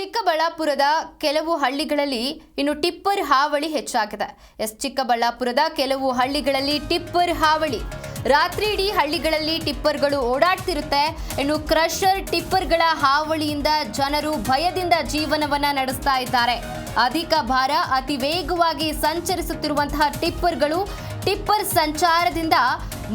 ಚಿಕ್ಕಬಳ್ಳಾಪುರದ ಕೆಲವು ಹಳ್ಳಿಗಳಲ್ಲಿ ಇನ್ನು ಟಿಪ್ಪರ್ ಹಾವಳಿ ಹೆಚ್ಚಾಗಿದೆ. ಎಸ್ ಚಿಕ್ಕಬಳ್ಳಾಪುರದ ಕೆಲವು ಹಳ್ಳಿಗಳಲ್ಲಿ ಟಿಪ್ಪರ್ ಹಾವಳಿ. ರಾತ್ರಿ ಇಡೀ ಹಳ್ಳಿಗಳಲ್ಲಿ ಟಿಪ್ಪರ್ಗಳು ಓಡಾಡ್ತಿರುತ್ತೆ. ಇನ್ನು ಕ್ರಷರ್ ಟಿಪ್ಪರ್ಗಳ ಹಾವಳಿಯಿಂದ ಜನರು ಭಯದಿಂದ ಜೀವನವನ್ನ ನಡೆಸ್ತಾ ಇದ್ದಾರೆ. ಅಧಿಕ ಭಾರ ಅತಿ ವೇಗವಾಗಿ ಸಂಚರಿಸುತ್ತಿರುವಂತಹ ಟಿಪ್ಪರ್ಗಳು ಟಿಪ್ಪರ್ ಸಂಚಾರದಿಂದ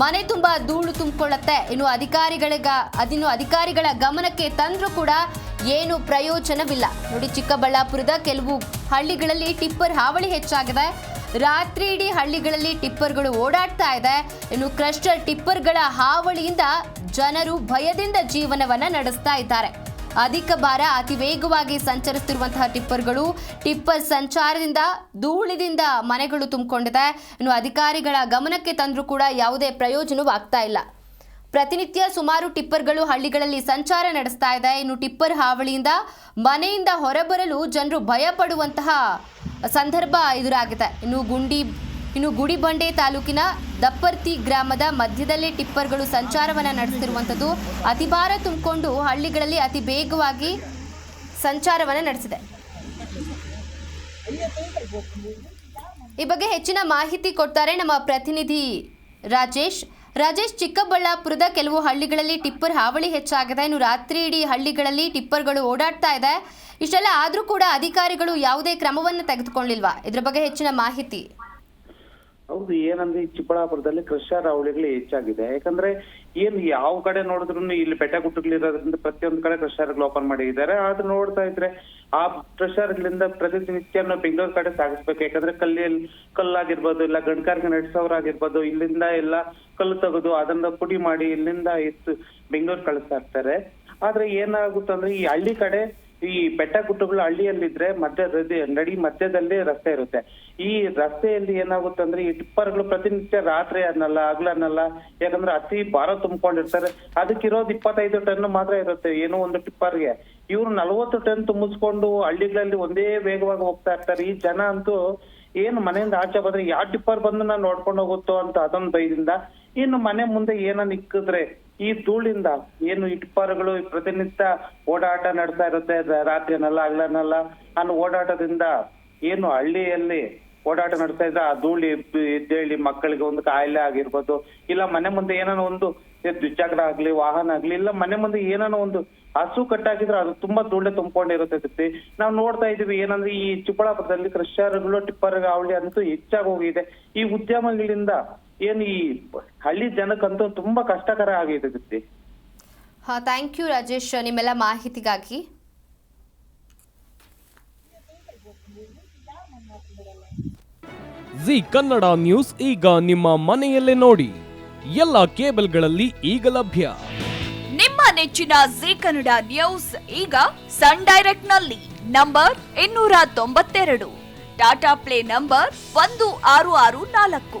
ಮನೆ ತುಂಬ ಧೂಳು ತುಂಬಿಕೊಳ್ಳುತ್ತೆ. ಇನ್ನು ಅಧಿಕಾರಿಗಳಿಗ ಅದಿನ್ನು ಅಧಿಕಾರಿಗಳ ಗಮನಕ್ಕೆ ತಂದ್ರೂ ಕೂಡ ಏನು ಪ್ರಯೋಜನವಿಲ್ಲ. ನೋಡಿ, ಚಿಕ್ಕಬಳ್ಳಾಪುರದ ಕೆಲವು ಹಳ್ಳಿಗಳಲ್ಲಿ ಟಿಪ್ಪರ್ ಹಾವಳಿ ಹೆಚ್ಚಾಗಿದೆ. ರಾತ್ರಿ ಇಡೀ ಹಳ್ಳಿಗಳಲ್ಲಿ ಟಿಪ್ಪರ್ಗಳು ಓಡಾಡ್ತಾ ಇದೆ. ಇನ್ನು ಕ್ರಸ್ಟರ್ ಟಿಪ್ಪರ್ಗಳ ಹಾವಳಿಯಿಂದ ಜನರು ಭಯದಿಂದ ಜೀವನವನ್ನ ನಡೆಸ್ತಾ ಇದ್ದಾರೆ. ಅಧಿಕ ಭಾರ ಅತಿ ವೇಗವಾಗಿ ಸಂಚರಿಸುತ್ತಿರುವಂತಹ ಟಿಪ್ಪರ್ಗಳು, ಟಿಪ್ಪರ್ ಸಂಚಾರದಿಂದ ಧೂಳಿದಿಂದ ಮನೆಗಳು ತುಂಬಿಕೊಂಡಿದೆ. ಇನ್ನು ಅಧಿಕಾರಿಗಳ ಗಮನಕ್ಕೆ ತಂದರೂ ಕೂಡ ಯಾವುದೇ ಪ್ರಯೋಜನವಾಗ್ತಾ ಇಲ್ಲ. ಪ್ರತಿನಿತ್ಯ ಸುಮಾರು ಟಿಪ್ಪರ್ಗಳು ಹಳ್ಳಿಗಳಲ್ಲಿ ಸಂಚಾರ ನಡೆಸ್ತಾ ಇದೆ. ಇನ್ನು ಟಿಪ್ಪರ್ ಹಾವಳಿಯಿಂದ ಮನೆಯಿಂದ ಹೊರಬರಲು ಜನರು ಭಯಪಡುವಂತಹ ಸಂದರ್ಭ ಎದುರಾಗಿದೆ. ಇನ್ನು ಗುಂಡಿ ಇನ್ನು ಗುಡಿಬಂಡೆ ತಾಲೂಕಿನ ದಪ್ಪರ್ತಿ ಗ್ರಾಮದ ಮಧ್ಯದಲ್ಲೇ ಟಿಪ್ಪರ್ಗಳು ಸಂಚಾರವನ್ನು ನಡೆಸ್ತಿರುವಂಥದ್ದು. ಅತಿ ಭಾರ ತುಂಬಿಕೊಂಡು ಹಳ್ಳಿಗಳಲ್ಲಿ ಅತಿ ಬೇಗವಾಗಿ ಸಂಚಾರವನ್ನು ನಡೆಸಿದೆ. ಈ ಬಗ್ಗೆ ಹೆಚ್ಚಿನ ಮಾಹಿತಿ ಕೊಡ್ತಾರೆ ನಮ್ಮ ಪ್ರತಿನಿಧಿ ರಾಜೇಶ್. ರಾಜೇಶ್, ಚಿಕ್ಕಬಳ್ಳಾಪುರದ ಕೆಲವು ಹಳ್ಳಿಗಳಲ್ಲಿ ಟಿಪ್ಪರ್ ಹಾವಳಿ ಹೆಚ್ಚಾಗಿದೆ. ಇನ್ನು ರಾತ್ರಿ ಇಡೀ ಹಳ್ಳಿಗಳಲ್ಲಿ ಟಿಪ್ಪರ್ಗಳು ಓಡಾಡ್ತಾ ಇದೆ. ಇಷ್ಟೆಲ್ಲ ಆದರೂ ಕೂಡ ಅಧಿಕಾರಿಗಳು ಯಾವುದೇ ಕ್ರಮವನ್ನು ತೆಗೆದುಕೊಂಡಿಲ್ವಾ ಇದ್ರ ಬಗ್ಗೆ ಹೆಚ್ಚಿನ ಮಾಹಿತಿ. ಹೌದು, ಏನಂದ್ರೆ ಈ ಚಿಕ್ಕಬಳ್ಳಾಪುರದಲ್ಲಿ ಕ್ರಷರ್ ಅವಳಿಗಳು ಹೆಚ್ಚಾಗಿದೆ. ಯಾಕಂದ್ರೆ ಏನ್ ಯಾವ ಕಡೆ ನೋಡಿದ್ರು ಇಲ್ಲಿ ಬೆಟ್ಟ ಗುಡ್ಡಗಳಿರೋದ್ರಿಂದ ಪ್ರತಿಯೊಂದು ಕಡೆ ಕ್ರಷರ್ಗಳು ಓಪನ್ ಮಾಡಿದ್ದಾರೆ. ಆದ್ರೂ ನೋಡ್ತಾ ಇದ್ರೆ ಆ ಕ್ರಷರ್ಗಳಿಂದ ಪ್ರತಿನಿತ್ಯ ಬೆಂಗಳೂರು ಕಡೆ ಸಾಗಿಸ್ಬೇಕು. ಯಾಕಂದ್ರೆ ಕಲ್ಲಿಯಲ್ಲಿ ಕಲ್ಲಾಗಿರ್ಬೋದು, ಇಲ್ಲ ಗಣ್ಕಾರ್ಗೆ ನಡೆಸೋರ್ ಆಗಿರ್ಬೋದು ಇಲ್ಲಿಂದ ಎಲ್ಲ ಕಲ್ಲು ತೆಗೆದು ಅದನ್ನ ಪುಡಿ ಮಾಡಿ ಇಲ್ಲಿಂದ ಎತ್ತು ಬೆಂಗಳೂರು ಕಳಿಸ್ತಾ ಇರ್ತಾರೆ. ಆದ್ರೆ ಏನಾಗುತ್ತಂದ್ರೆ ಈ ಹಳ್ಳಿ ಕಡೆ ಈ ಬೆಟ್ಟ ಗುಡ್ಡಗಳು ಹಳ್ಳಿಯಲ್ಲಿದ್ರೆ ಮಧ್ಯದಲ್ಲಿ ನಡಿ ಮಧ್ಯದಲ್ಲಿ ರಸ್ತೆ ಇರುತ್ತೆ. ಈ ರಸ್ತೆಯಲ್ಲಿ ಏನಾಗುತ್ತೆ ಅಂದ್ರೆ ಈ ಟಿಪ್ಪರ್ಗಳು ಪ್ರತಿನಿತ್ಯ ರಾತ್ರಿ ಅನ್ನಲ್ಲ ಹಗ್ಲನ್ನಲ್ಲ ಯಾಕಂದ್ರೆ ಅತಿ ಭಾರ ತುಂಬಿಕೊಂಡಿರ್ತಾರೆ. ಅದಕ್ಕಿರೋದು ಇಪ್ಪತ್ತೈದು ಟನ್ ಮಾತ್ರ ಇರುತ್ತೆ ಏನೋ ಒಂದು ಟಿಪ್ಪರ್ಗೆ. ಇವ್ರು ನಲ್ವತ್ತು ಟನ್ ತುಂಬಿಸ್ಕೊಂಡು ಹಳ್ಳಿಗಳಲ್ಲಿ ಒಂದೇ ವೇಗವಾಗಿ ಹೋಗ್ತಾ ಇರ್ತಾರೆ. ಈ ಜನ ಅಂತೂ ಏನು ಮನೆಯಿಂದ ಆಚೆ ಬಂದ್ರೆ ಯಾವ ಟಿಪ್ಪರ್ ಬಂದು ನಾನು ನೋಡ್ಕೊಂಡು ಹೋಗುತ್ತೋ ಅಂತ ಅದೊಂದು ಭಯದಿಂದ, ಇನ್ನು ಮನೆ ಮುಂದೆ ಏನೋ ನಿಕ್ಕಿದ್ರೆ ಈ ಧೂಳಿಂದ ಏನು ಈ ಟಿಪ್ಪರ್ಗಳು ಪ್ರತಿನಿತ್ಯ ಓಡಾಟ ನಡ್ತಾ ಇರುತ್ತೆ ರಾತ್ರಿನಲ್ಲ ಹಗಲನಲ್ಲ ಅನ್ನೋ ಓಡಾಟದಿಂದ ಏನು ಹಳ್ಳಿಯಲ್ಲಿ ಓಡಾಟ ನಡೆಸ್ತಾ ಇದ್ರೆ ಆ ಧೂಳಿ ಎದ್ದೇಳಿ ಮಕ್ಕಳಿಗೆ ಒಂದು ಕಾಯಿಲೆ ಆಗಿರ್ಬೋದು, ಇಲ್ಲ ಮನೆ ಮುಂದೆ ಏನಾನ ಒಂದು ದ್ವಿಚಕ್ರ ಆಗ್ಲಿ, ವಾಹನ ಆಗ್ಲಿ, ಇಲ್ಲ ಮನೆ ಮುಂದೆ ಏನಾನ ಒಂದು ಹಸು ಕಟ್ಟಾಕಿದ್ರೆ ಅದು ತುಂಬಾ ಧೂಳೆ ತುಂಬಿಕೊಂಡಿರುತ್ತೆ ನಾವು ನೋಡ್ತಾ ಇದೀವಿ ಏನಂದ್ರೆ ಈ ಚಿಕ್ಕಬಳ್ಳಾಪುರದಲ್ಲಿ ಕ್ರಷರ್ಗಳು, ಟಿಪ್ಪರ್ ಅವಳಿ ಅಂತೂ ಹೆಚ್ಚಾಗಿ ಹೋಗಿದೆ. ಈ ಉದ್ಯಮಗಳಿಂದ ಏನು ಈ ಹಳ್ಳಿ ಜನಕ್ಕಂತೂ ತುಂಬಾ ಕಷ್ಟಕರ ಆಗಿದೆ ಹಾಂ ಥ್ಯಾಂಕ್ ಯು ರಾಜೇಶ್ ನಿಮ್ಮೆಲ್ಲ ಮಾಹಿತಿಗಾಗಿ. ಜಿ ಕನ್ನಡ ನ್ಯೂಸ್ ಈಗ ನಿಮ್ಮ ಮನೆಯಲ್ಲೇ ನೋಡಿ. ಎಲ್ಲ ಕೇಬಲ್ಗಳಲ್ಲಿ ಈಗ ಲಭ್ಯ. ನಿಮ್ಮ ನೆಚ್ಚಿನ ಜಿ ಕನ್ನಡ ನ್ಯೂಸ್ ಈಗ ಸನ್ ಡೈರೆಕ್ಟ್ನಲ್ಲಿ ನಂಬರ್ ಇನ್ನೂರ ತೊಂಬತ್ತೆರಡು. ಟಾಟಾ ಪ್ಲೇ ನಂಬರ್ ಒಂದು ಆರು ಆರು ನಾಲ್ಕು.